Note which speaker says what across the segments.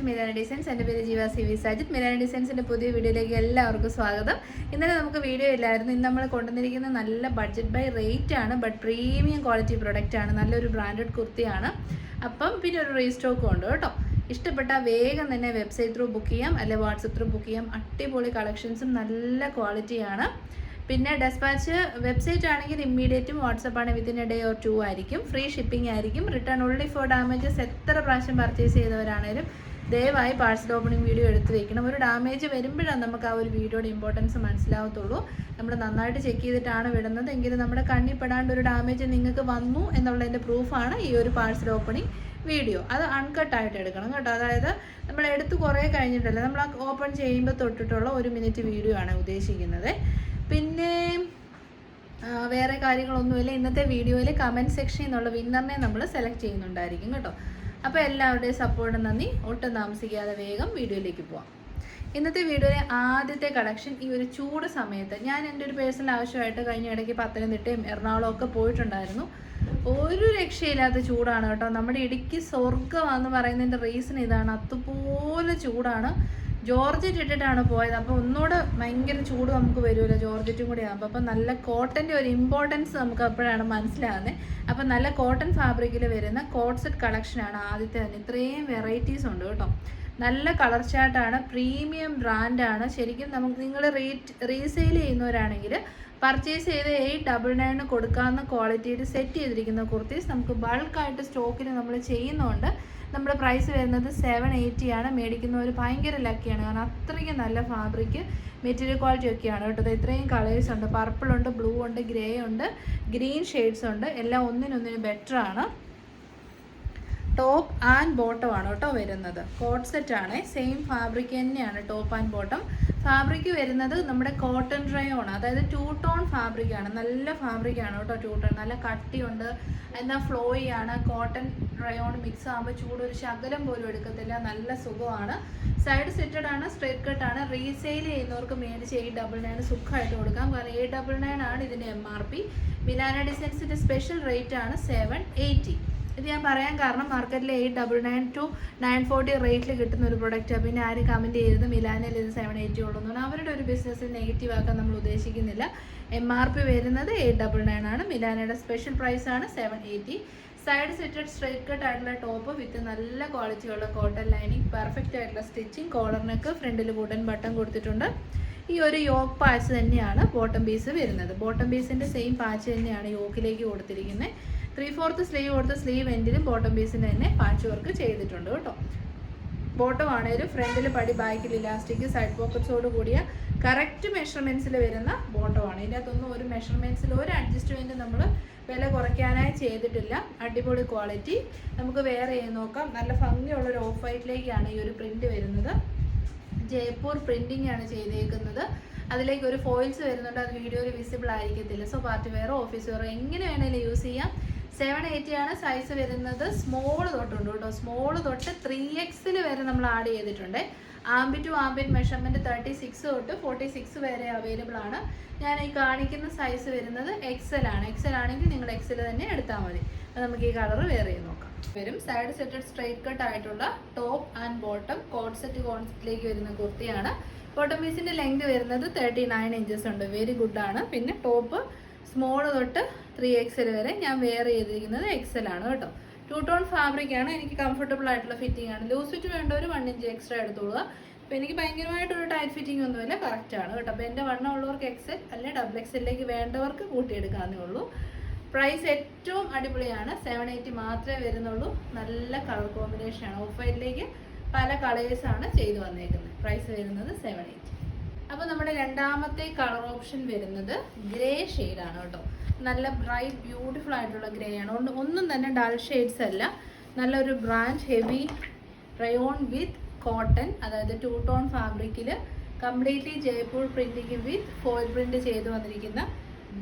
Speaker 1: To Milana designs. എന്റെ പേര് Jeeva C V Sajith. Milana ഡിസൈൻസിന്റെ പുതിയ വീഡിയോയിലേക്ക് എല്ലാവർക്കും സ്വാഗതം. ഇന്നലെ നമുക്ക് വീഡിയോ ഇല്ലായിരുന്നു. ഇന്ന് നമ്മൾ കൊണ്ടുവന്നിരിക്കുന്ന നല്ല ബഡ്ജറ്റ് ബൈ റേറ്റ് ആണ് ബട്ട് പ്രീമിയം ക്വാളിറ്റി പ്രൊഡക്റ്റ് ആണ്. നല്ലൊരു ബ്രാൻഡഡ് കുർത്തിയാണ്. അപ്പം പിന്നെ ഒരു റീസ്റ്റോക്കും ഉണ്ട് കേട്ടോ. ഇഷ്ടപ്പെട്ട വേഗം തന്നെ വെബ്സൈറ്റ് ത്രൂ ബുക്ക് ചെയ്യാം അല്ലെ വാട്സപ്പ് ത്രൂ ബുക്ക് ചെയ്യാം. അടിപൊളി കളക്ഷൻസും നല്ല ക്വാളിറ്റിയാണ് പിന്നെ ഡെസ്പാച്ച് വെബ്സൈറ്റ് ആണെങ്കിൽ ഇമ്മീഡിയറ്റും വാട്സപ്പ് ആണ് within a day or two ആയിരിക്കും. ഫ്രീ ഷിപ്പിംഗ് ആയിരിക്കും. റിട്ടേൺ ഉള്ളി ഫോർ ഡാമേജസ് എത്ര പ്രാവശ്യം പർച്ചേസ് ചെയ്തവരാണേലും ദയവായി പാഴ്സൽ ഓപ്പണിംഗ് വീഡിയോ എടുത്ത് വെക്കണം. ഒരു ഡാമേജ് വരുമ്പോഴാണ് നമുക്ക് ആ ഒരു വീഡിയോയുടെ ഇമ്പോർട്ടൻസ് മനസ്സിലാവത്തുള്ളൂ. നമ്മൾ നന്നായിട്ട് ചെക്ക് ചെയ്തിട്ടാണ് വിടുന്നത്. എങ്കിലും നമ്മുടെ കണ്ണിൽ പെടാണ്ട് ഒരു ഡാമേജ് നിങ്ങൾക്ക് വന്നു എന്നുള്ളതിന്റെ പ്രൂഫാണ് ഈ ഒരു പാഴ്സൽ ഓപ്പണിംഗ് വീഡിയോ അത് അൺകട്ടായിട്ട് എടുക്കണം കേട്ടോ. അതായത് നമ്മൾ എടുത്ത് കുറേ കഴിഞ്ഞിട്ടല്ല നമ്മൾ ഓപ്പൺ ചെയ്യുമ്പോൾ തൊട്ടിട്ടുള്ള ഒരു മിനിറ്റ് വീഡിയോ ആണ് ഉദ്ദേശിക്കുന്നത്. പിന്നെ വേറെ കാര്യങ്ങളൊന്നുമില്ല. ഇന്നത്തെ വീഡിയോയിൽ കമന്റ് സെക്ഷനിൽ നിന്നുള്ള വിന്നറിനെ നമ്മൾ സെലക്ട് ചെയ്യുന്നുണ്ടായിരിക്കും കേട്ടോ. അപ്പോൾ എല്ലാവരുടെയും സപ്പോർട്ട് നന്ദി. ഒട്ടും താമസിക്കാതെ വേഗം വീഡിയോയിലേക്ക് പോവാം. ഇന്നത്തെ വീഡിയോയിലെ ആദ്യത്തെ കളക്ഷൻ ഈ ഒരു ചൂട് സമയത്ത് ഞാൻ എന്റെ ഒരു പേഴ്സണൽ ആവശ്യമായിട്ട് കഴിഞ്ഞ ഇടയ്ക്ക് പത്തനംതിട്ടയും എറണാകുളവും ഒക്കെ പോയിട്ടുണ്ടായിരുന്നു. ഒരു രക്ഷയില്ലാത്ത ചൂടാണ് കേട്ടോ. നമ്മുടെ ഇടുക്കി സ്വർഗമാണെന്ന് പറയുന്നതിന്റെ റീസൺ ഇതാണ്. അതുപോലെ ചൂടാണ്. ജോർജറ്റ് ഇട്ടിട്ടാണ് പോയത്. അപ്പോൾ ഒന്നുകൂടെ ഭയങ്കര ചൂട് നമുക്ക് വരുമല്ലോ ജോർജറ്റും കൂടി ആകുമ്പോൾ അപ്പോൾ നല്ല കോട്ടന്റെ ഒരു ഇമ്പോർട്ടൻസ് നമുക്ക് അപ്പോഴാണ് മനസ്സിലാകുന്നത് അപ്പോൾ നല്ല കോട്ടൺ ഫാബ്രിക്കിൽ വരുന്ന കോട്ട് സെറ്റ് കളക്ഷനാണ് ആദ്യത്തെ തന്നെ. ഇത്രയും വെറൈറ്റീസ് ഉണ്ട് കേട്ടോ. നല്ല കളർ ചാർട്ടാണ് പ്രീമിയം ബ്രാൻഡാണ് ശരിക്കും നമുക്ക് നിങ്ങൾ റീറ്റ് റീസെയിൽ ചെയ്യുന്നവരാണെങ്കിൽ പർച്ചേസ് ചെയ്ത് എയ്റ്റ് ഡബിൾ നയന് കൊടുക്കാവുന്ന ക്വാളിറ്റിയിൽ സെറ്റ് ചെയ്തിരിക്കുന്ന കുർത്തീസ് നമുക്ക് ബൾക്കായിട്ട് സ്റ്റോക്കിൽ നമ്മൾ ചെയ്യുന്നുണ്ട് നമ്മുടെ പ്രൈസ് വരുന്നത് സെവൻ എയ്റ്റിയാണ് മേടിക്കുന്നവർ ഭയങ്കര ലക്കിയാണ് കാരണം അത്രയ്ക്ക് നല്ല ഫാബ്രിക് മെറ്റീരിയൽ ക്വാളിറ്റി ഒക്കെയാണ് കേട്ടോ. ഇത്രയും കളേഴ്സ് ഉണ്ട്. പർപ്പിൾ ഉണ്ട് ബ്ലൂ ഉണ്ട് ഗ്രേ ഉണ്ട് ഗ്രീൻ ഷെയ്ഡ്സ് ഉണ്ട്. എല്ലാം ഒന്നിനൊന്നിന് ബെറ്ററാണ് ടോപ്പ് ആൻഡ് ബോട്ടം ആണ് കേട്ടോ വരുന്നത്. കോട്ട് സെറ്റ് ആണ്. സെയിം ഫാബ്രിക് തന്നെയാണ് ടോപ്പ് ആൻഡ് ബോട്ടം ഫാബ്രിക് വരുന്നത് നമ്മുടെ കോട്ടൺ ഡ്രയോൺ അതായത് ടൂ ടോൺ ഫാബ്രിക് ആണ്. നല്ല ഫാബ്രിക് ആണ് കേട്ടോ ടൂ ടോൺ നല്ല കട്ടിയുണ്ട്. എന്നാൽ ഫ്ലോയി ആണ്. കോട്ടൺ ഡ്രയോൺ മിക്സ് ആകുമ്പോൾ ചൂട് ഒരു ശകലം പോലും എടുക്കത്തില്ല. നല്ല സുഖമാണ്. സൈഡ് സെറ്റഡ് ആണ്. സ്ട്രേറ്റ് കട്ട് ആണ്. റീസെയിൽ ചെയ്യുന്നവർക്ക് മേടിച്ച് എയ്റ്റ് ഡബിൾ നയൻ സുഖമായിട്ട് കൊടുക്കാം. കാരണം എയ്റ്റ് ഡബിൾ നയൻ ആണ് ഇതിന്റെ എം ആർ പി മിലാന ഡിസൈൻസിന്റെ സ്പെഷ്യൽ റേറ്റ് ആണ് സെവൻ എയ്റ്റി ഇത് ഞാൻ പറയാൻ കാരണം മാർക്കറ്റിൽ eight double nine two nine forty റേറ്റിൽ കിട്ടുന്ന ഒരു പ്രൊഡക്റ്റാണ് പിന്നെ ആരും കമന്റ് ചെയ്തത് മിലാനിൽ ഇത് സെവൻ എയ്റ്റി ഉള്ളൂ അവരുടെ ഒരു ബിസിനസ് നെഗറ്റീവ് ആക്കാൻ നമ്മൾ ഉദ്ദേശിക്കുന്നില്ല. എം ആർ പി വരുന്നത് എയ്റ്റ് ഡബിൾ നയൻ ആണ്. മിലാനയുടെ സ്പെഷ്യൽ പ്രൈസ് ആണ് seven eighty side slitted straight cut ആയിട്ടുള്ള ടോപ്പ് വിത്ത് നല്ല ക്വാളിറ്റിയുള്ള കോട്ടൺ ലൈനിങ് പെർഫെക്റ്റ് ആയിട്ടുള്ള സ്റ്റിച്ചിങ് കോളറിനൊക്കെ ഫ്രണ്ടിൽ വുഡൻ ബട്ടൺ കൊടുത്തിട്ടുണ്ട്. ഈ ഒരു യോക്ക് പാച്ച് തന്നെയാണ് ബോട്ടം പീസ് വരുന്നത്. ബോട്ടം പീസിന്റെ സെയിം പാച്ച് തന്നെയാണ് യോക്കിലേക്ക് കൊടുത്തിരിക്കുന്നത് ത്രീ ഫോർത്ത് സ്ലീവ് കൊടുത്ത സ്ലീവ് എൻഡിലും ബോട്ടം പീസിന് തന്നെ പാച്ച് വർക്ക് ചെയ്തിട്ടുണ്ട് കേട്ടോ. ബോട്ടം ആണെങ്കിലും ഫ്രണ്ടിൽ പടി ബാക്കിൽ ഇലാസ്റ്റിക് സൈഡ് പോക്കറ്റ്സോട് കൂടിയ കറക്റ്റ് മെഷർമെന്റ്സിൽ വരുന്ന ബോട്ടം ആണ്. ഇതിനകത്തൊന്നും ഒരു മെഷർമെന്റ്സിൽ ഒരു അഡ്ജസ്റ്റ്മെന്റ് നമ്മൾ വില കുറയ്ക്കാനായി ചെയ്തിട്ടില്ല. അടിപൊളി ക്വാളിറ്റി നമുക്ക് വേറെ നോക്കാം. നല്ല ഭംഗിയുള്ള ഒരു ഓഫ് വൈറ്റിലേക്കാണ് ഈ ഒരു പ്രിന്റ് വരുന്നത്. ജയ്പൂർ പ്രിന്റിംഗ് ആണ് ചെയ്തേക്കുന്നത്. അതിലേക്ക് ഒരു ഫോയിൽസ് വരുന്നുണ്ട്. അത് വീഡിയോയിൽ വിസിബിൾ ആയിരിക്കത്തില്ല. സോ പാർട്ടി വെയറോ ഓഫീസ് വെയറോ എങ്ങനെ വേണമെങ്കിലും യൂസ് ചെയ്യാം. സെവൻ എയ്റ്റി ആണ് സൈസ് വരുന്നത് സ്മോൾ തൊട്ടുണ്ട് കേട്ടോ. സ്മോൾ തൊട്ട് ത്രീ എക്സിൽ വരെ നമ്മൾ ആഡ് ചെയ്തിട്ടുണ്ട്. Armpit to armpit measurement thirty six തൊട്ട് ഫോർട്ടി സിക്സ് വരെ അവൈലബിൾ ആണ്. ഞാൻ ഈ കാണിക്കുന്ന സൈസ് വരുന്നത് എക്സൽ ആണ്. എക്സൽ ആണെങ്കിൽ നിങ്ങൾ എക്സൽ തന്നെ എടുത്താൽ മതി. നമുക്ക് ഈ കളർ വേറെ നോക്കാം. വരും. സൈഡ് സെറ്റഡ് സ്ട്രൈറ്റ് കട്ട് ആയിട്ടുള്ള top and bottom coat set കോൺസെപ്റ്റിലേക്ക് വരുന്ന കുർത്തിയാണ്. ബോട്ടം പീസിന്റെ ലെങ്ത് വരുന്നത് തേർട്ടി നയൻ ഇഞ്ചസ് ഉണ്ട്. വെരി ഗുഡ് ആണ്. പിന്നെ ടോപ്പ് സ്മോൾ തൊട്ട് ത്രീ എക്സൽ വരെ ഞാൻ വെയർ ചെയ്തിരിക്കുന്നത് എക്സൽ ആണ് കേട്ടോ. ടു ടോൺ ഫാബ്രിക് ആണ്. എനിക്ക് കംഫർട്ടബിൾ ആയിട്ടുള്ള ഫിറ്റിംഗ് ആണ്. ലൂസ് ഫിറ്റ് ഒരു വൺ ഇഞ്ച് എക്സ്ട്രാ എടുത്തോളുക. അപ്പോൾ എനിക്ക് ഭയങ്കരമായിട്ടൊരു ടൈറ്റ് ഫിറ്റിംഗ് ഒന്നുമില്ല. കറക്റ്റ് ആണ് കേട്ടോ. അപ്പോൾ എന്റെ വണ്ണം ഉള്ളവർക്ക് എക്സൽ അല്ലെങ്കിൽ ഡബിൾ എക്സലിലേക്ക് വേണ്ടവർക്ക് കൂട്ടിയെടുക്കാവുന്നേ ഉള്ളൂ. പ്രൈസ് ഏറ്റവും അടിപൊളിയാണ്. സെവൻ എയ്റ്റി മാത്രമേ വരുന്നുള്ളൂ. നല്ല കളർ കോമ്പിനേഷൻ ആണ്. ഓഫ് വൈറ്റിലേക്ക് പല കളേഴ്സാണ് ചെയ്തു വന്നേക്കുന്നത്. പ്രൈസ് വരുന്നത് സെവൻ എയ്റ്റി അപ്പോൾ നമ്മുടെ രണ്ടാമത്തെ കളർ ഓപ്ഷൻ വരുന്നത് ഗ്രേ ആണ് കേട്ടോ. നല്ല ബ്രൈറ്റ് ബ്യൂട്ടിഫുൾ ആയിട്ടുള്ള ഗ്രേ ആണ്. അതുകൊണ്ട് ഒന്നും തന്നെ ഡൾ ഷെയ്ഡ്സ് അല്ല. നല്ലൊരു brand heavy rayon with cotton അതായത് ടു ടോൺ ഫാബ്രിക്കിൽ completely Jaipur printing with foil print ചെയ്ത് വന്നിരിക്കുന്ന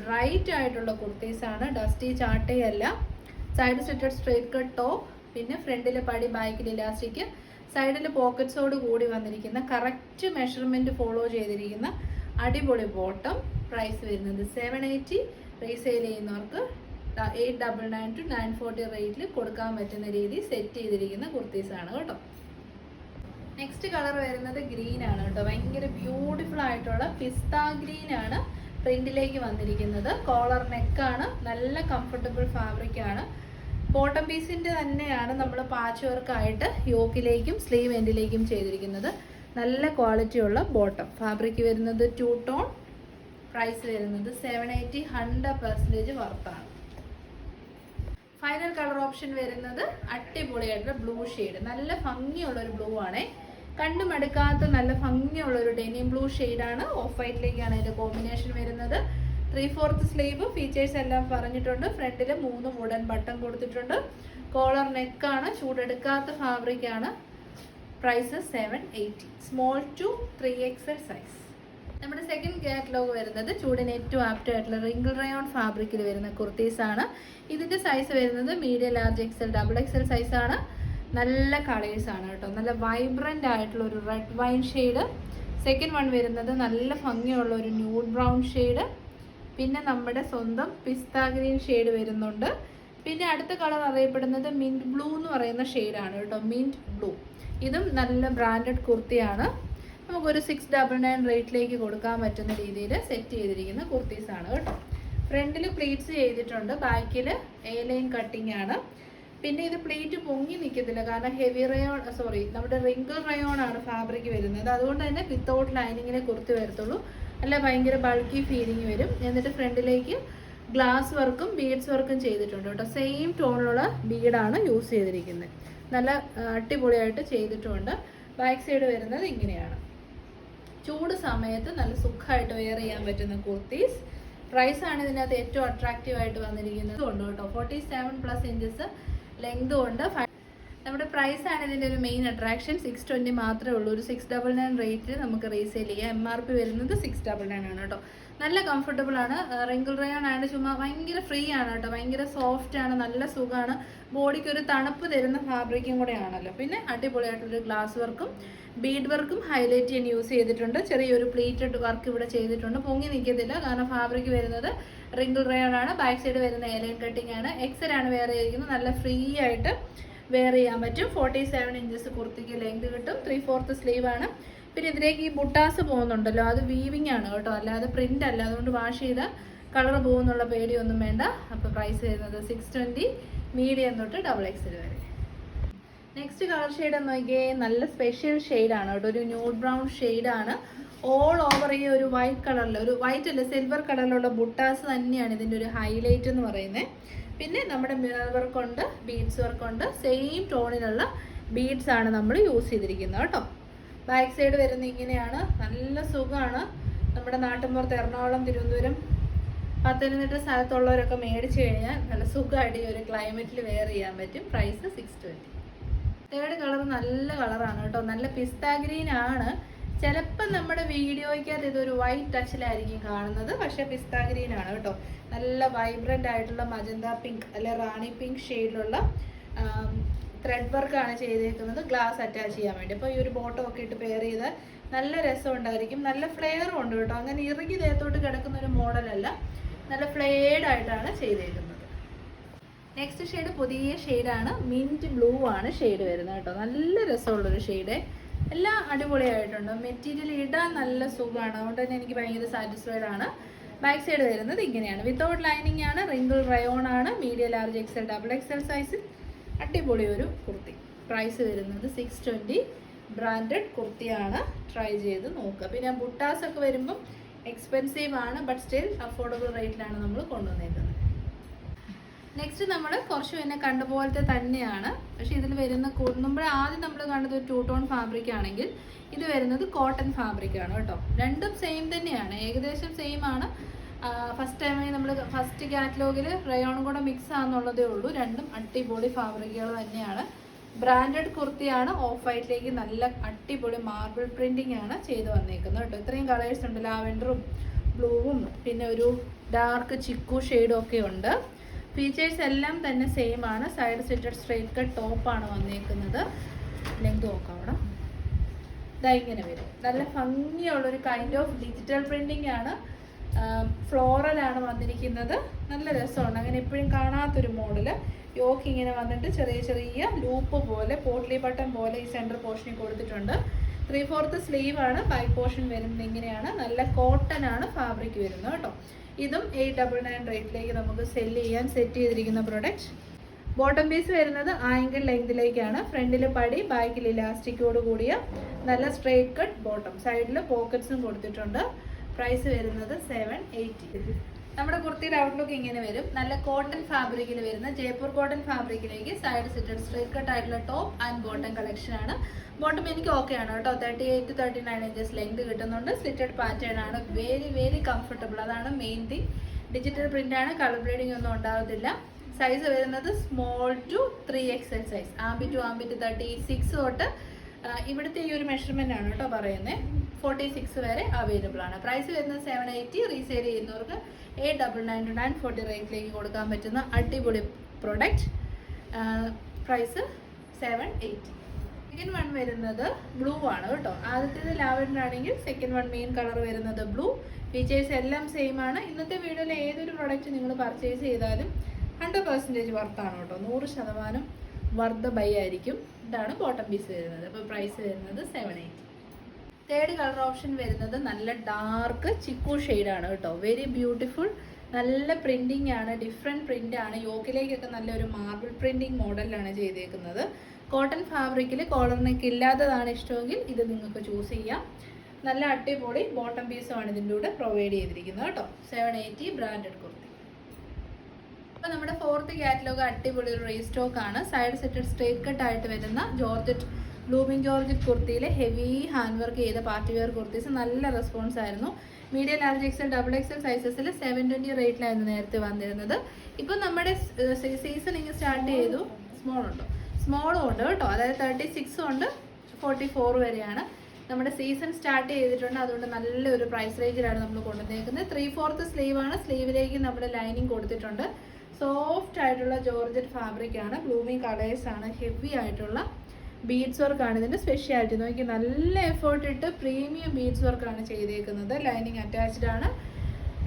Speaker 1: ബ്രൈറ്റ് ആയിട്ടുള്ള കുർത്തീസ് ആണ്. Dusty ചാട്ടയല്ല. Side slitted straight cut top പിന്നെ ഫ്രണ്ടിലെ പടി ബാക്കിൽ ഇലാസ്റ്റിക് സൈഡിൽ പോക്കറ്റ്സോട് കൂടി വന്നിരിക്കുന്ന കറക്റ്റ് മെഷർമെന്റ് ഫോളോ ചെയ്തിരിക്കുന്ന അടിപൊളി ബോട്ടം പ്രൈസ് വരുന്നത് സെവൻ എയ്റ്റി റീസെയിൽ ചെയ്യുന്നവർക്ക് eight double nine two nine forty റേറ്റിൽ കൊടുക്കാൻ പറ്റുന്ന രീതി സെറ്റ് ചെയ്തിരിക്കുന്ന കുർത്തീസാണ് കേട്ടോ. നെക്സ്റ്റ് കളർ വരുന്നത് ഗ്രീൻ ആണ് കേട്ടോ. ഭയങ്കര ബ്യൂട്ടിഫുൾ ആയിട്ടുള്ള പിസ്ത ഗ്രീൻ ആണ് പ്രിന്റിലേക്ക് വന്നിരിക്കുന്നത്. കോളർ നെക്കാണ് നല്ല കംഫർട്ടബിൾ ഫാബ്രിക് ആണ്. ബോട്ടം പീസിന്റെ തന്നെയാണ് നമ്മൾ പാച്ച് വർക്കായിട്ട് യോക്കിലേക്കും സ്ലീവ് എൻഡിലേക്കും ചെയ്തിരിക്കുന്നത്. നല്ല ക്വാളിറ്റിയുള്ള ബോട്ടം. ഫാബ്രിക് വരുന്നത് ടു ടോൺ പ്രൈസ് വരുന്നത് സെവൻ എയ്റ്റി ഹൺഡ്രഡ് പെർസെന്റേജ് വർത്താണ് ഫൈനൽ കളർ ഓപ്ഷൻ വരുന്നത് അടിപൊളിയായിട്ടുള്ള ബ്ലൂ ഷെയ്ഡ് നല്ല ഭംഗിയുള്ള ഒരു ബ്ലൂ ആണേ. കണ്ടും എടുക്കാത്ത നല്ല ഭംഗിയുള്ള ഒരു ഡെനിയം ബ്ലൂ ഷെയ്ഡാണ് ഓഫ് വൈറ്റിലേക്കാണ് അതിന്റെ കോമ്പിനേഷൻ വരുന്നത്. ത്രീ ഫോർത്ത് സ്ലീവ് ഫീച്ചേഴ്സ് എല്ലാം പറഞ്ഞിട്ടുണ്ട്. ഫ്രണ്ടിൽ മൂന്ന് വുഡൻ ബട്ടൺ കൊടുത്തിട്ടുണ്ട്. കോളർ നെക്കാണ് ചൂടെടുക്കാത്ത ഫാബ്രിക് ആണ്. Price seven eighty small to three XL size നമ്മുടെ സെക്കൻഡ് കാറ്റലോഗ് വരുന്നത് ചൂടിന് ഏറ്റവും ആപ്റ്റ് ആയിട്ടുള്ള റിങ്കിൾ റയോൺ ഫാബ്രിക്കിൽ വരുന്ന കുർത്തീസ് ആണ്. ഇതിന്റെ സൈസ് വരുന്നത് medium large XL double XL ആണ്. നല്ല കളേഴ്സ് ആണ് കേട്ടോ. നല്ല വൈബ്രന്റ് ആയിട്ടുള്ള ഒരു red wine shade second one വരുന്നത് നല്ല ഭംഗിയുള്ള ഒരു ന്യൂഡ് ബ്രൗൺ ഷെയ്ഡ് പിന്നെ നമ്മുടെ സ്വന്തം പിസ്ത ഗ്രീൻ ഷെയ്ഡ് വരുന്നുണ്ട്. പിന്നെ അടുത്ത കളർ അറിയപ്പെടുന്നത് മിന്റ് ബ്ലൂ എന്ന് പറയുന്ന ഷെയ്ഡാണ് കേട്ടോ മിന്റ് ബ്ലൂ. ഇതും നല്ല ബ്രാൻഡഡ് കുർത്തിയാണ്. നമുക്കൊരു സിക്സ് ഡബിൾ നയൻ റേറ്റിലേക്ക് കൊടുക്കാൻ പറ്റുന്ന രീതിയിൽ സെറ്റ് ചെയ്തിരിക്കുന്ന കുർത്തീസാണ് കേട്ടോ. ഫ്രണ്ടിൽ പ്ലീറ്റ്സ് ചെയ്തിട്ടുണ്ട് ബാക്കിൽ എ ലൈൻ കട്ടിംഗ് ആണ്. പിന്നെ ഇത് പ്ലേറ്റ് പൊങ്ങി നിൽക്കത്തില്ല കാരണം ഹെവി റയോൺ സോറി നമ്മുടെ റിങ്കിൾ റയോൺ ആണ് ഫാബ്രിക് വരുന്നത്. അതുകൊണ്ട് തന്നെ വിത്തൗട്ട് ലൈനിങ്ങിനെ കുർത്തി വരത്തുള്ളൂ. അല്ല ഭയങ്കര ബൾക്കി ഫീലിംഗ് വരും. എന്നിട്ട് ഫ്രണ്ടിലേക്ക് ഗ്ലാസ് വർക്കും ബീഡ്സ് വർക്കും ചെയ്തിട്ടുണ്ട് കേട്ടോ. സെയിം ടോണിലുള്ള ബീഡാണ് യൂസ് ചെയ്തിരിക്കുന്നത്. നല്ല അടിപൊളിയായിട്ട് ചെയ്തിട്ടുണ്ട്. ബാക്ക് സൈഡ് വരുന്നത് ഇങ്ങനെയാണ്. ചൂട് സമയത്ത് നല്ല സുഖമായിട്ട് വെയർ ചെയ്യാൻ പറ്റുന്ന കുർത്തീസ് പ്രൈസ് ആണ് ഇതിനകത്ത് ഏറ്റവും അട്രാക്റ്റീവ് ആയിട്ട് വന്നിരിക്കുന്നത്. ഉണ്ട് കേട്ടോ. Forty seven plus inches length ഉണ്ട്. നമ്മുടെ പ്രൈസ് ആണ് ഇതിന്റെ ഒരു മെയിൻ അട്രാക്ഷൻ സിക്സ് ട്വന്റി മാത്രമേ ഉള്ളൂ. ഒരു സിക്സ് ഡബിൾ നയൻ റേറ്റിൽ നമുക്ക് റീസെയിൽ ചെയ്യാം. എം ആർ പി വരുന്നത് സിക്സ് ഡബിൾ നയൻ ആണ് കേട്ടോ. നല്ല കംഫർട്ടബിൾ ആണ്. റിങ്കിൾ റയോൺ ആണ്. ചുമ്മാ ഭയങ്കര ഫ്രീ ആണ് കേട്ടോ. ഭയങ്കര സോഫ്റ്റ് ആണ്. നല്ല സുഖമാണ്. ബോഡിക്ക് ഒരു തണുപ്പ് തരുന്ന ഫാബ്രിക്കും കൂടെ ആണല്ലോ. പിന്നെ അടിപൊളിയായിട്ടുള്ളൊരു ഗ്ലാസ് വർക്കും ബീഡ് വർക്കും ഹൈലൈറ്റ് ചെയ്യാൻ യൂസ് ചെയ്തിട്ടുണ്ട്. ചെറിയൊരു പ്ലേറ്റഡ് വർക്ക് ഇവിടെ ചെയ്തിട്ടുണ്ട്. പൊങ്ങി നിൽക്കത്തില്ല. കാരണം ഫാബ്രിക് വരുന്നത് റിങ്കിൾ റയോൺ ആണ്. ബാക്ക് സൈഡ് വരുന്ന ഏലൈൻ കട്ടിംഗ് ആണ്. എക്സൽ ആണ് വേറെ ഇരിക്കുന്നത്. നല്ല ഫ്രീ ആയിട്ട് വെയർ ചെയ്യാൻ പറ്റും. ഫോർട്ടി സെവൻ ഇഞ്ചസ് കുർത്തിക്ക് ലെങ്ത് കിട്ടും. ത്രീ ഫോർത്ത് സ്ലീവ് ആണ്. പിന്നെ ഇതിലേക്ക് ഈ ബുട്ടാസ് പോകുന്നുണ്ടല്ലോ അത് വീവിങ് ആണ് കേട്ടോ. അല്ലാതെ പ്രിന്റ് അല്ല. അതുകൊണ്ട് വാഷ് ചെയ്ത കളർ പോകുന്നുള്ള പേടിയൊന്നും വേണ്ട. അപ്പോൾ പ്രൈസ് വരുന്നത് സിക്സ് ട്വന്റി മീഡിയം തൊട്ട് ഡബിൾ എക്സ് വരെ. നെക്സ്റ്റ് കളർ ഷെയ്ഡ് എന്ന് നോക്കിയേ നല്ല സ്പെഷ്യൽ ആണ് കേട്ടോ. ഒരു ന്യൂഡ് ബ്രൗൺ ആണ്. ഓൾ ഓവർ ഈ ഒരു വൈറ്റ് കളറിൽ ഒരു വൈറ്റ് അല്ല സിൽവർ കളറിലുള്ള ബുട്ടാസ് തന്നെയാണ് ഇതിന്റെ ഒരു ഹൈലൈറ്റ് എന്ന് പറയുന്നത്. പിന്നെ നമ്മുടെ മിറർ വർക്ക് ഉണ്ട് ബീഡ്സ് വർക്ക് ഉണ്ട്. സെയിം ടോണിലുള്ള ബീഡ്സ് ആണ് നമ്മൾ യൂസ് ചെയ്തിരിക്കുന്നത് കേട്ടോ. ബാക്ക് സൈഡ് വരുന്ന ഇങ്ങനെയാണ്. നല്ല സുഖമാണ്. നമ്മുടെ നാട്ടിൻപുറത്ത് എറണാകുളം തിരുവനന്തപുരം പത്തനംതിട്ട സ്ഥലത്തുള്ളവരൊക്കെ മേടിച്ചു കഴിഞ്ഞാൽ നല്ല സുഖമായിട്ട് ഈ ഒരു ക്ലൈമറ്റിൽ വെയർ ചെയ്യാൻ പറ്റും. Price six twenty third colour നല്ല കളറാണ് കേട്ടോ. നല്ല പിസ്താ ഗ്രീൻ ആണ്. ചിലപ്പോൾ നമ്മുടെ വീഡിയോയ്ക്കകത്ത് ഇതൊരു വൈറ്റ് ടച്ചിലായിരിക്കും കാണുന്നത്. പക്ഷേ പിസ്ത ഗ്രീൻ ആണ് കേട്ടോ. നല്ല വൈബ്രന്റ് ആയിട്ടുള്ള മജന്ത പിങ്ക് അല്ലെ റാണി പിങ്ക് ഷെയ്ഡിലുള്ള ത്രെഡ് വർക്കാണ് ചെയ്തേക്കുന്നത്. ഗ്ലാസ് അറ്റാച്ച് ചെയ്യാൻ വേണ്ടി. അപ്പോൾ ഈ ഒരു ബോട്ടം ഒക്കെ ഇട്ട് പെയർ ചെയ്ത് നല്ല രസം ഉണ്ടായിരിക്കും. നല്ല ഫ്ലെയറും ഉണ്ട് കേട്ടോ. അങ്ങനെ ഇറുകി ദേഹത്തോട്ട് കിടക്കുന്ന ഒരു മോഡലല്ല നല്ല ഫ്ലെയർഡ് ആയിട്ടാണ് ചെയ്തേക്കുന്നത്. നെക്സ്റ്റ് ഷെയ്ഡ് പുതിയ ഷെയ്ഡാണ് മിന്റ് ബ്ലൂ ആണ് ഷെയ്ഡ് വരുന്നത് കേട്ടോ. നല്ല രസമുള്ളൊരു ഷെയ്ഡ് എല്ലാം അടിപൊളിയായിട്ടുണ്ട്. മെറ്റീരിയൽ ഇടാൻ നല്ല സുഖമാണ്. അതുകൊണ്ട് തന്നെ എനിക്ക് ഭയങ്കര സാറ്റിസ്ഫൈഡ് ആണ്. ബാക്ക് സൈഡ് വരുന്നത് ഇങ്ങനെയാണ്. വിത്തൗട്ട് ലൈനിങ് ആണ്. റിങ്കിൾ റയോൺ ആണ്. Medium large XL double XL size അടിപൊളി ഒരു കുർത്തി. പ്രൈസ് വരുന്നത് സിക്സ് ട്വന്റി ബ്രാൻഡഡ് കുർത്തിയാണ്. ട്രൈ ചെയ്ത് നോക്കുക. പിന്നെ ബുട്ടാസ് ഒക്കെ വരുമ്പം എക്സ്പെൻസീവ് ആണ് ബട്ട് സ്റ്റിൽ അഫോർഡബിൾ റേറ്റിലാണ് നമ്മൾ കൊണ്ടുവന്നേക്കുന്നത്. നെക്സ്റ്റ് നമ്മൾ കുറച്ച് പിന്നെ കണ്ട പോലത്തെ തന്നെയാണ്. പക്ഷെ ഇതിൽ വരുന്ന നമ്മൾ ആദ്യം നമ്മൾ കണ്ടത് ഒരു ടൂ ടോൺ ഫാബ്രിക് ആണെങ്കിൽ ഇത് വരുന്നത് കോട്ടൺ ഫാബ്രിക് ആണ് കേട്ടോ. രണ്ടും സെയിം തന്നെയാണ്. ഏകദേശം സെയിം ആണ്. ഫസ്റ്റ് ടൈമായി നമ്മൾ ഫസ്റ്റ് കാറ്റലോഗിൽ റയോണും കൂടെ മിക്സ് ആണെന്നുള്ളതേ ഉള്ളൂ. രണ്ടും അടിപൊളി ഫാബ്രിക്കുകൾ തന്നെയാണ്. ബ്രാൻഡഡ് കുർത്തിയാണ് ഓഫ് വൈറ്റിലേക്ക് നല്ല അടിപൊളി മാർബിൾ പ്രിന്റിംഗ് ആണ് ചെയ്ത് വന്നേക്കുന്നത് കേട്ടോ. ഇത്രയും കളേഴ്സ് ഉണ്ട്. ലാവൻഡറും ബ്ലൂവും പിന്നെ ഒരു ഡാർക്ക് ചിക്കു ഷെയ്ഡും ഒക്കെ ഉണ്ട്. ഫീച്ചേഴ്സ് എല്ലാം തന്നെ സെയിം ആണ്. സൈഡ് സിറ്റഡ് സ്ട്രെയിറ്റ് കട്ട് ടോപ്പാണ് വന്നേക്കുന്നത്. ലെങ്ത് നോക്കാം അവിടെ. ഇതാ ഇങ്ങനെ വരും. നല്ല ഭംഗിയുള്ളൊരു കൈൻഡ് ഓഫ് ഡിജിറ്റൽ പ്രിന്റിംഗ് ആണ്. ഫ്ലോറലാണ് വന്നിരിക്കുന്നത്. നല്ല രസമാണ്. അങ്ങനെ എപ്പോഴും കാണാത്തൊരു മോഡൽ യോക്ക് ഇങ്ങനെ വന്നിട്ട് ചെറിയ ചെറിയ ലൂപ്പ് പോലെ പോട്ട്ലി ബട്ടൺ പോലെ ഈ സെന്റർ പോർഷനിൽ കൊടുത്തിട്ടുണ്ട്. ത്രീ ഫോർത്ത് സ്ലീവ് ആണ്. ബാക്ക് പോർഷൻ വരുന്നത് ഇങ്ങനെയാണ്. നല്ല കോട്ടൺ ആണ് ഫാബ്രിക് വരുന്നത് കേട്ടോ. ഇതും എയ്റ്റ് ഡബിൾ നയൻ റേറ്റിലേക്ക് നമുക്ക് സെല്ല് ചെയ്യാൻ സെറ്റ് ചെയ്തിരിക്കുന്ന പ്രൊഡക്റ്റ് ബോട്ടം പീസ് വരുന്നത് ആംഗിൾ ലെങ്തിലേക്കാണ് ഫ്രണ്ടിൽ പടി ബാക്കിൽ ഇലാസ്റ്റിക്കോട് കൂടിയ നല്ല സ്ട്രേറ്റ് കട്ട് ബോട്ടം സൈഡിൽ പോക്കറ്റ്സും കൊടുത്തിട്ടുണ്ട്. പ്രൈസ് വരുന്നത് സെവൻ എയ്റ്റി നമ്മുടെ കുർത്തിയുടെ ഔട്ട്ലുക്ക് ഇങ്ങനെ വരും. നല്ല കോട്ടൺ ഫാബ്രിക്കിൽ വരുന്ന ജയ്പൂർ കോട്ടൺ ഫാബ്രിക്കിലേക്ക് സൈഡ് സിറ്റഡ് സ്ട്രേറ്റ് കട്ട് ആയിട്ടുള്ള ടോപ്പ് ആൻഡ് ബോട്ടം കളക്ഷൻ ആണ്. ബോട്ടം എനിക്ക് ഓക്കെ ആണ് കേട്ടോ. Thirty eight thirty nine inches length കിട്ടുന്നുണ്ട്. സ്ലിറ്റഡ് പാറ്റേൺ ആണ്. വെരി വെരി കംഫർട്ടബിൾ അതാണ് മെയിൻ തിങ് ഡിജിറ്റൽ പ്രിന്റ് ആണ്. കളർ ബ്ലീഡിംഗ് ഒന്നും ഉണ്ടാകത്തില്ല സൈസ് വരുന്നത് small to three XL size armpit to armpit to thirty six തൊട്ട് ഇവിടുത്തെ ഈ ഒരു മെഷർമെന്റ് ആണ് കേട്ടോ പറയുന്നത് ഫോർട്ടി സിക്സ് വരെ അവൈലബിൾ ആണ്. പ്രൈസ് വരുന്നത് സെവൻ എയ്റ്റി റീസെയിൽ ചെയ്യുന്നവർക്ക് eight double nine two nine forty റേറ്റിലേക്ക് കൊടുക്കാൻ പറ്റുന്ന അടിപൊളി product price seven eight second one വരുന്നത് ബ്ലൂ ആണ് കേട്ടോ. ആദ്യത്തേത് ലാവൻഡർ ആണെങ്കിൽ സെക്കൻഡ് വൺ മെയിൻ കളർ വരുന്നത് ബ്ലൂ ഫീച്ചേഴ്സ് എല്ലാം സെയിം ആണ്. ഇന്നത്തെ വീഡിയോയിൽ ഏതൊരു പ്രൊഡക്റ്റ് നിങ്ങൾ പർച്ചേസ് ചെയ്താലും ഹൺഡ്രഡ് പെർസെന്റേജ് വർത്താണ് കേട്ടോ. നൂറ് ശതമാനം വർദ്ധ ബൈ ആയിരിക്കും. ഇതാണ് ബോട്ടം പീസ് വരുന്നത്. അപ്പോൾ പ്രൈസ് വരുന്നത് seven eighty third colour option വരുന്നത് നല്ല ഡാർക്ക് ചിക്കു ആണ് കേട്ടോ. വെരി ബ്യൂട്ടിഫുൾ നല്ല പ്രിന്റിംഗ് ആണ്. ഡിഫറെന്റ് പ്രിന്റ് ആണ്. യോക്കിലേക്കൊക്കെ നല്ലൊരു മാർബിൾ പ്രിന്റിംഗ് മോഡലിലാണ് ചെയ്തേക്കുന്നത്. കോട്ടൺ ഫാബ്രിക്കിൽ കോളർ നെക്ക് ഇല്ലാത്തതാണ് ഇഷ്ടമെങ്കിൽ ഇത് നിങ്ങൾക്ക് ചൂസ് ചെയ്യാം. നല്ല അടിപൊളി ബോട്ടം പീസുമാണ് ഇതിന്റെ കൂടെ പ്രൊവൈഡ് ചെയ്തിരിക്കുന്നത് കേട്ടോ. സെവൻ എയ്റ്റി ബ്രാൻഡഡ് കുർത്തി അപ്പോൾ നമ്മുടെ ഫോർത്ത് കാറ്റലോഗ് അടിപൊളി ഒരു റീസ്റ്റോക്ക് ആണ്. സൈഡ് സെറ്റഡ് സ്ട്രേറ്റ് കട്ട് ആയിട്ട് വരുന്ന ജോർജറ്റ് ബ്ലൂമിങ് ജോർജറ്റ് കുർത്തിയിലെ ഹെവി ഹാൻഡ് വർക്ക് ചെയ്ത പാർട്ടി വെയർ കുർത്തീസ് നല്ല റെസ്പോൺസ് ആയിരുന്നു. Medium large XL double XL സൈസസിൽ seven twenty റേറ്റിലായിരുന്നു നേരത്തെ വന്നിരുന്നത്. ഇപ്പം നമ്മുടെ സീസൺ ഇങ്ങനെ സ്റ്റാർട്ട് ചെയ്തു. സ്മോൾ ഉണ്ടോ. സ്മോളും ഉണ്ട് കേട്ടോ. അതായത് തേർട്ടി സിക്സും ഉണ്ട് ഫോർട്ടി ഫോർ വരെയാണ്. നമ്മുടെ സീസൺ സ്റ്റാർട്ട് ചെയ്തിട്ടുണ്ട്. അതുകൊണ്ട് നല്ലൊരു പ്രൈസ് റേഞ്ചിലാണ് നമ്മൾ കൊണ്ടുവന്നേക്കുന്നത്. ത്രീ ഫോർത്ത് സ്ലീവാണ് സ്ലീവിലേക്ക് നമ്മുടെ ലൈനിങ് കൊടുത്തിട്ടുണ്ട്. സോഫ്റ്റ് ആയിട്ടുള്ള ജോർജറ്റ് ഫാബ്രിക് ആണ്. ബ്ലൂമിങ് കളേഴ്സാണ് ഹെവി ആയിട്ടുള്ള ബീഡ്സ് വർക്കാണ് ഇതിന്റെ സ്പെഷ്യാലിറ്റി നോക്കി നല്ല എഫേർട്ട് ഇട്ട് പ്രീമിയം ബീഡ്സ് വർക്കാണ് ചെയ്തേക്കുന്നത്. ലൈനിങ് അറ്റാച്ച്ഡ് ആണ്.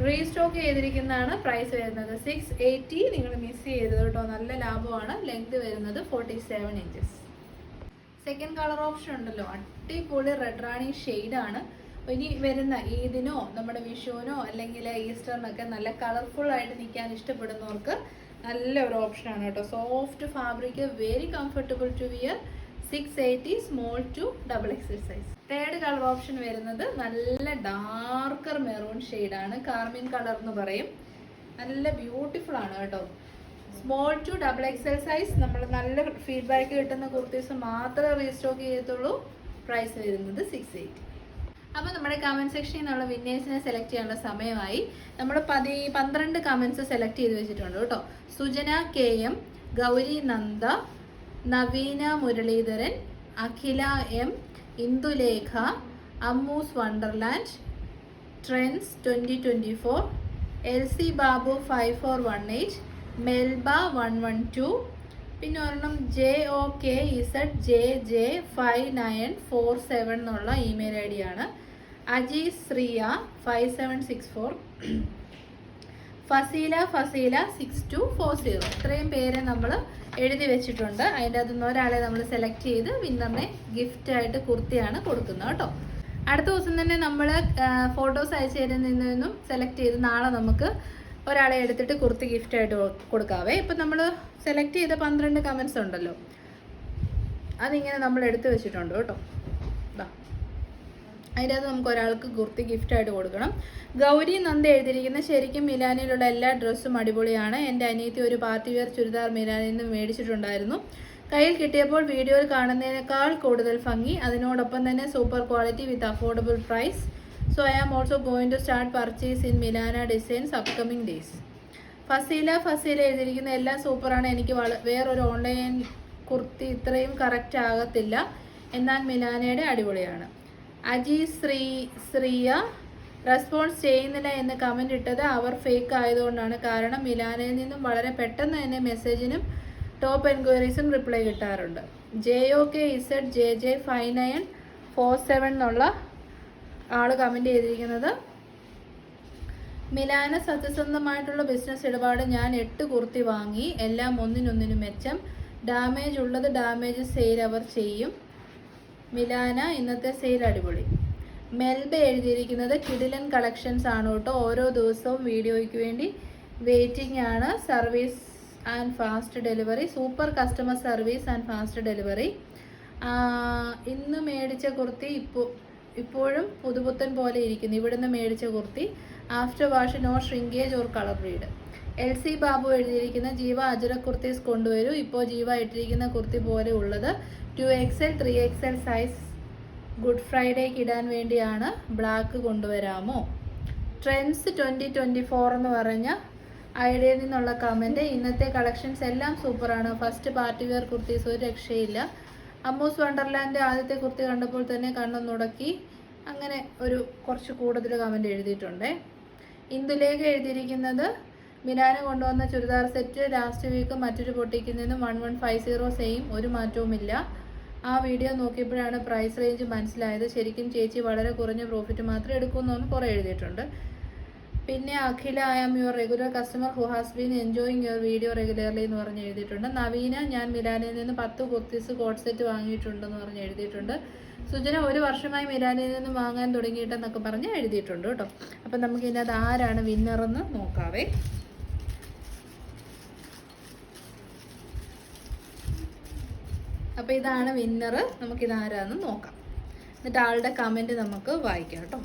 Speaker 1: റീസ്റ്റോക്ക് ചെയ്തിരിക്കുന്നതാണ് പ്രൈസ് വരുന്നത്. സിക്സ് എയ്റ്റി നിങ്ങൾ മിസ് ചെയ്തത് കേട്ടോ. നല്ല ലാഭമാണ്. ലെങ്ത് വരുന്നത് forty seven inches second colour option ഉണ്ടല്ലോ. അടിപൊളി റെഡ് റാണി ആണ്. ഇനി വരുന്ന ഈദിനോ നമ്മുടെ വിഷുവിനോ അല്ലെങ്കിൽ ഈസ്റ്ററിനൊക്കെ നല്ല കളർഫുൾ ആയിട്ട് നിൽക്കാൻ ഇഷ്ടപ്പെടുന്നവർക്ക് നല്ല ഒരു ഓപ്ഷനാണ് കേട്ടോ. Soft fabric very comfortable to wear six eighty small to double XL size third colour option വരുന്നത് നല്ല ഡാർക്കർ മെറൂൺ ആണ്. കാർമിൻ കളർ എന്ന് പറയും. നല്ല ബ്യൂട്ടിഫുൾ ആണ് കേട്ടോ. Small to double XL size നമ്മൾ നല്ല ഫീഡ്ബാക്ക് കിട്ടുന്ന കുർത്തീസ് മാത്രമേ റീസ്റ്റോക്ക് ചെയ്യത്തുള്ളൂ. പ്രൈസ് വരുന്നത് സിക്സ് എയ്റ്റി അപ്പോൾ നമ്മുടെ കമന്റ് സെക്ഷനിൽ നിന്നുള്ള വിന്നേഴ്സിനെ സെലക്ട് ചെയ്യാനുള്ള സമയമായി. നമ്മൾ പതി പന്ത്രണ്ട് കമൻസ് സെലക്ട് ചെയ്ത് വെച്ചിട്ടുണ്ട് കേട്ടോ. Sujana K M Gauri Nanda Naveena Muraleedharan Akhila M Indulekha Ammus wonderland trends twenty twenty four L C Babu five four one eight Melba one one two പിന്നെ ഒരെണ്ണം J O K Z J J five nine four seven എന്നുള്ള email I D ആണ്. Aji Shriya five seven six four Faseela Faseela six two four zero. ഇത്രയും പേരെ നമ്മൾ എഴുതി വെച്ചിട്ടുണ്ട്. അതിന്റെ അകത്തുനിന്ന് ഒരാളെ നമ്മൾ സെലക്ട് ചെയ്ത് വിന്നറിനെ ഗിഫ്റ്റായിട്ട് കുർത്തിയാണ് കൊടുക്കുന്നത് കേട്ടോ. അടുത്ത ദിവസം തന്നെ നമ്മൾ ഫോട്ടോസ് അയച്ചു തരുന്നതിൽ നിന്നും സെലക്ട് ചെയ്ത് നാളെ നമുക്ക് ഒരാളെ എടുത്തിട്ട് കുർത്തി ഗിഫ്റ്റായിട്ട് കൊടുക്കാവേ. ഇപ്പം നമ്മൾ സെലക്ട് ചെയ്ത പന്ത്രണ്ട് കമൻസ് ഉണ്ടല്ലോ. അതിങ്ങനെ നമ്മൾ എടുത്തു വെച്ചിട്ടുണ്ട് കേട്ടോ. അതിന്റെ അകത്ത് നമുക്ക് ഒരാൾക്ക് കുർത്തി ഗിഫ്റ്റ് ആയിട്ട് കൊടുക്കണം. ഗൗരി നന്ദ എഴുതിയിരിക്കുന്ന ശരിക്കും മിലാനിലുള്ള എല്ലാ ഡ്രസ്സും അടിപൊളിയാണ്. എന്റെ അനിയത്തി ഒരു പാർട്ടി വെയർ ചുരിദാർ മിലാനിൽ നിന്ന് മേടിച്ചിട്ടുണ്ടായിരുന്നു. കയ്യിൽ കിട്ടിയപ്പോൾ വീഡിയോയിൽ കാണുന്നതിനേക്കാൾ കൂടുതൽ ഭംഗി. അതിനോടൊപ്പം തന്നെ super quality with affordable price. So I am also going to start purchase in Milana designs upcoming days. Faseela Faseela എഴുതിയിരിക്കുന്ന എല്ലാം സൂപ്പറാണ്. എനിക്ക് വള വേറൊരു ഓൺലൈൻ കുർത്തി ഇത്രയും കറക്റ്റ് ആകത്തില്ല. എന്നാൽ മിലാനയുടെ അടിപൊളിയാണ്. അജി ശ്രീ ശ്രീയ റെസ്പോൺസ് ചെയ്യുന്നില്ല എന്ന് കമന്റ് ഇട്ടത് അവർ ഫേക്ക് ആയതുകൊണ്ടാണ്. കാരണം മിലാനയിൽ നിന്നും വളരെ പെട്ടെന്ന് തന്നെ മെസ്സേജിനും ടോപ്പ് എൻക്വയറീസും റിപ്ലൈ കിട്ടാറുണ്ട്. J O K Z J J five nine four seven എന്നുള്ള ആൾ കമന്റ് ചെയ്തിരിക്കുന്നത്. മിലാന സത്യസന്ധമായിട്ടുള്ള ബിസിനസ് ഇടപാട് ഞാൻ എട്ട് കുർത്തി വാങ്ങി. എല്ലാം ഒന്നിനൊന്നിനും മെച്ചം. ഡാമേജ് ഉള്ളത് ഡാമേജ് സെയിൽ അവർ ചെയ്യും. മിലാന ഇന്നത്തെ സെയിൽ അടിപൊളി. മെൽബ എഴുതിയിരിക്കുന്നത് കിഡിലൻ കളക്ഷൻസ് ആണ് കേട്ടോ. ഓരോ ദിവസവും വീഡിയോയ്ക്ക് വേണ്ടി വെയിറ്റിംഗ് ആണ്. Service and fast delivery super customer service and fast delivery ഇന്ന് മേടിച്ച കുർത്തി ഇപ്പോൾ ഇപ്പോഴും പുതുപുത്തൻ പോലെ ഇരിക്കുന്നു. ഇവിടുന്ന് മേടിച്ച kurti. After wash no shrinkage or colour read L C Babu എഴുതിയിരിക്കുന്ന ജീവ അജുര കുർത്തീസ് കൊണ്ടുവരും. ഇപ്പോൾ ജീവ ഇട്ടിരിക്കുന്ന കുർത്തി പോലെ ഉള്ളത്. Two XL three XL size good ഫ്രൈഡേക്ക് ഇടാൻ വേണ്ടിയാണ് ബ്ലാക്ക് കൊണ്ടുവരാമോ? ട്രെൻഡ്സ് ട്വന്റി ട്വന്റി ഫോർ എന്ന് പറഞ്ഞ ഐഡിയയിൽ നിന്നുള്ള കമന്റ് ഇന്നത്തെ കളക്ഷൻസ് എല്ലാം സൂപ്പറാണ്. ഫസ്റ്റ് പാർട്ടി വെയർ കുർത്തീസ് ഒരു രക്ഷയില്ല. അമ്മൂസ് വണ്ടർലാൻഡ് ആദ്യത്തെ കുർത്തി കണ്ടപ്പോൾ തന്നെ കണ്ണൊന്നുടക്കി അങ്ങനെ ഒരു കുറച്ച് കൂടുതൽ കമന്റ് എഴുതിയിട്ടുണ്ട്. ഇന്ദുലേഖ എഴുതിയിരിക്കുന്നത് മിനാന കൊണ്ടുവന്ന ചുരിദാർ സെറ്റ് ലാസ്റ്റ് വീക്ക് മറ്റൊരു പൊട്ടിക്കിൽ നിന്നും one one five zero same ഒരു മാറ്റവുമില്ല. ആ വീഡിയോ നോക്കിയപ്പോഴാണ് പ്രൈസ് റേഞ്ച് മനസ്സിലായത്. ശരിക്കും ചേച്ചി വളരെ കുറഞ്ഞ പ്രോഫിറ്റ് മാത്രമേ എടുക്കുമെന്ന് കുറേ എഴുതിയിട്ടുണ്ട്. പിന്നെ Akhila I am your regular customer who has been enjoying your video regularly എന്ന് പറഞ്ഞ് എഴുതിയിട്ടുണ്ട്. നവീന ഞാൻ മിലാനിൽ നിന്ന് പത്ത് കുർത്തീസ് കോട്ട് സെറ്റ് വാങ്ങിയിട്ടുണ്ടെന്ന് പറഞ്ഞ് എഴുതിയിട്ടുണ്ട്. സുജന ഒരു വർഷമായി മിലാനിൽ നിന്ന് വാങ്ങാൻ തുടങ്ങിയിട്ടെന്നൊക്കെ പറഞ്ഞ് എഴുതിയിട്ടുണ്ട് കേട്ടോ. അപ്പം നമുക്ക് ഇതിനകത്ത് ആരാണ് വിന്നറെന്ന് നോക്കാവേ. അപ്പോൾ ഇതാണ് വിന്നർ നമുക്കിത് ആരാന്ന് നോക്കാം. എന്നിട്ട് ആളുടെ കമന്റ് നമുക്ക് വായിക്കാം കേട്ടോ.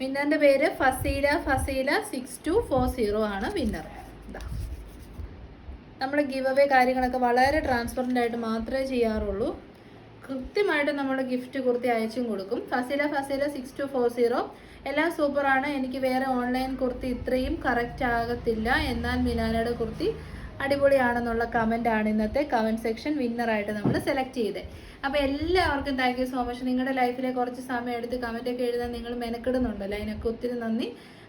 Speaker 1: വിന്നറിന്റെ പേര് Faseela Faseela six two four zero ആണ് വിന്നർ ഇതാ നമ്മൾ ഗിവ് അവേ കാര്യങ്ങളൊക്കെ വളരെ ട്രാൻസ്പെറന്റ് ആയിട്ട് മാത്രമേ ചെയ്യാറുള്ളൂ. കൃത്യമായിട്ട് നമ്മൾ ഗിഫ്റ്റ് കുർത്തി അയച്ചും കൊടുക്കും. Faseela Faseela six two four zero എല്ലാം സൂപ്പറാണ് എനിക്ക് വേറെ ഓൺലൈൻ കുർത്തി ഇത്രയും കറക്റ്റ് ആകത്തില്ല. എന്നാൽ മിനാനയുടെ കുർത്തി അടിപൊളിയാണെന്നുള്ള ആണ് ഇന്നത്തെ കമന്റ് സെക്ഷൻ വിന്നറായിട്ട് നമ്മൾ സെലക്ട് ചെയ്തത് അപ്പോൾ എല്ലാവർക്കും താങ്ക് യു സോ മച്ച് നിങ്ങളുടെ ലൈഫിലെ കുറച്ച് സമയം എടുത്ത് കമന്റൊക്കെ എഴുതാൻ നിങ്ങൾ മെനക്കെടുന്നുണ്ടല്ലോ അതിനൊക്കെ ഒത്തിരി നന്ദി.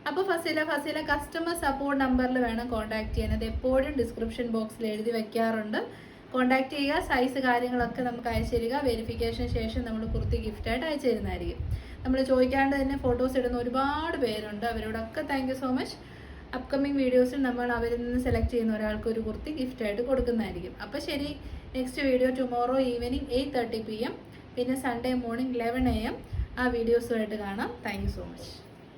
Speaker 1: അപ്പോൾ ഫസീല ഫസീല കസ്റ്റമർ സപ്പോർട്ട് നമ്പറിൽ വേണം കോൺടാക്ട് ചെയ്യാൻ. അത് എപ്പോഴും ഡിസ്ക്രിപ്ഷൻ ബോക്സിൽ എഴുതി വയ്ക്കാറുണ്ട് കോൺടാക്ട് ചെയ്യുക സൈസ് കാര്യങ്ങളൊക്കെ നമുക്ക് അയച്ചു തരിക. വെരിഫിക്കേഷൻ ശേഷം നമ്മൾ കുർത്തി ഗിഫ്റ്റായിട്ട് അയച്ചു തരുന്നതായിരിക്കും. നമ്മൾ ചോദിക്കാണ്ട് തന്നെ ഫോട്ടോസ് ഇടുന്ന ഒരുപാട് പേരുണ്ട്. അവരോടൊക്കെ താങ്ക് സോ മച്ച് അപ്കമിങ് വീഡിയോസിൽ നമ്മൾ അവരിൽ നിന്ന് സെലക്ട് ചെയ്യുന്ന ഒരാൾക്ക് ഒരു കുർത്തി ഗിഫ്റ്റായിട്ട് കൊടുക്കുന്നതായിരിക്കും. അപ്പോൾ ശരി next video tomorrow evening eight thirty P M പിന്നെ Sunday morning eleven A M ആ വീഡിയോസുമായിട്ട് കാണാം. Thank so much